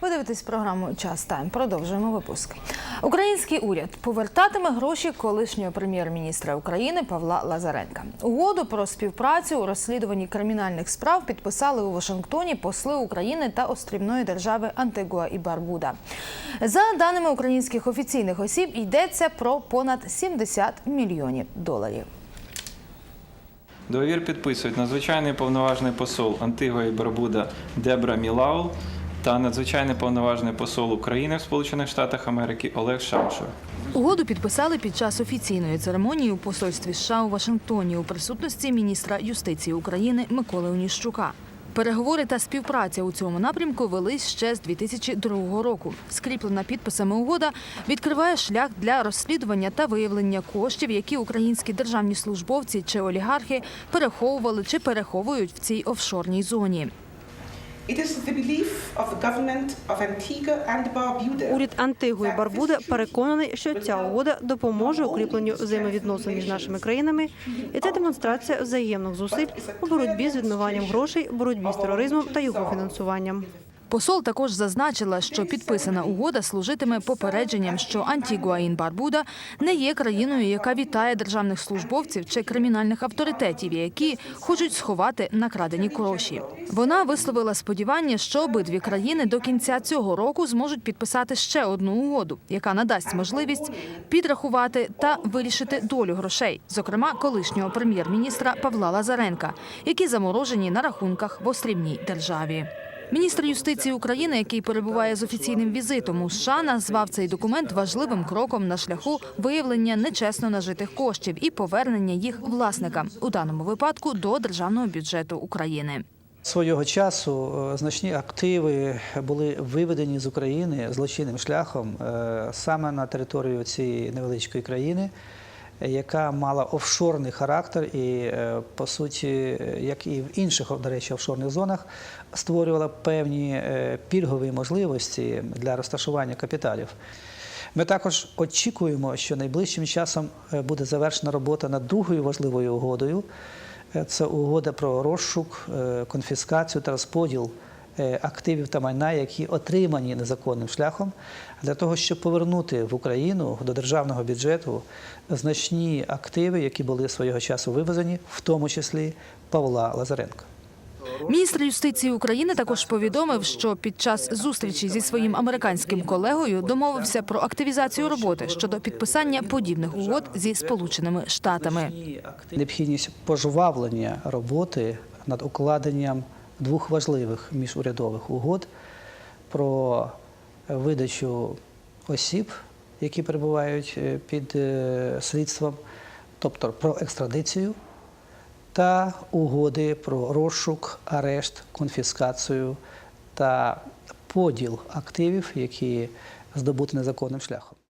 Ви дивитесь програму Час Тайм. Продовжуємо випуск. Український уряд повертатиме гроші колишнього прем'єр-міністра України Павла Лазаренка. Угоду про співпрацю у розслідуванні кримінальних справ підписали у Вашингтоні посли України та острівної держави Антигуа і Барбуда. За даними українських офіційних осіб, йдеться про понад 70 мільйонів доларів. Договір підписують надзвичайний повноважний посол Антигуа і Барбуда Дебра Мілаул та надзвичайний повноважний посол України в Сполучених Штатах Америки Олег Шамшур. Угоду підписали під час офіційної церемонії у посольстві США у Вашингтоні у присутності міністра юстиції України Миколи Оніщука. Переговори та співпраця у цьому напрямку велись ще з 2002 року. Скріплена підписами угода відкриває шлях для розслідування та виявлення коштів, які українські державні службовці чи олігархи переховували чи переховують в цій офшорній зоні. Уряд Антигу і Барбуда переконаний, що ця угода допоможе укріпленню взаємовідносин між нашими країнами, і це демонстрація взаємних зусиль у боротьбі з відмиванням грошей, боротьбі з тероризмом та його фінансуванням. Посол також зазначила, що підписана угода служитиме попередженням, що Антігуаїн Барбуда не є країною, яка вітає державних службовців чи кримінальних авторитетів, які хочуть сховати накрадені гроші. Вона висловила сподівання, що обидві країни до кінця цього року зможуть підписати ще одну угоду, яка надасть можливість підрахувати та вирішити долю грошей, зокрема колишнього прем'єр-міністра Павла Лазаренка, які заморожені на рахунках в острівній державі. Міністр юстиції України, який перебуває з офіційним візитом у США, назвав цей документ важливим кроком на шляху виявлення нечесно нажитих коштів і повернення їх власникам у даному випадку до державного бюджету України. Свого часу е, значні активи були виведені з України злочинним шляхом е, саме на територію цієї невеличкої країни, яка мала офшорний характер і, е, по суті, е, як і в інших, до речі, офшорних зонах, створювала певні е, пільгові можливості для розташування капіталів. Ми також очікуємо, що найближчим часом буде завершена робота над другою важливою угодою. Це угода про розшук, конфіскацію та розподіл активів та майна, які отримані незаконним шляхом, для того, щоб повернути в Україну до державного бюджету значні активи, які були свого часу вивезені, в тому числі Павла Лазаренка. Міністр юстиції України також повідомив, що під час зустрічі зі своїм американським колегою домовився про активізацію роботи щодо підписання подібних угод зі Сполученими Штатами. Необхідність пожвавлення роботи над укладенням двох важливих міжурядових угод про видачу осіб, які перебувають е, під е, слідством, тобто про екстрадицію, та угоди про розшук, арешт, конфіскацію та поділ активів, які здобуті незаконним шляхом.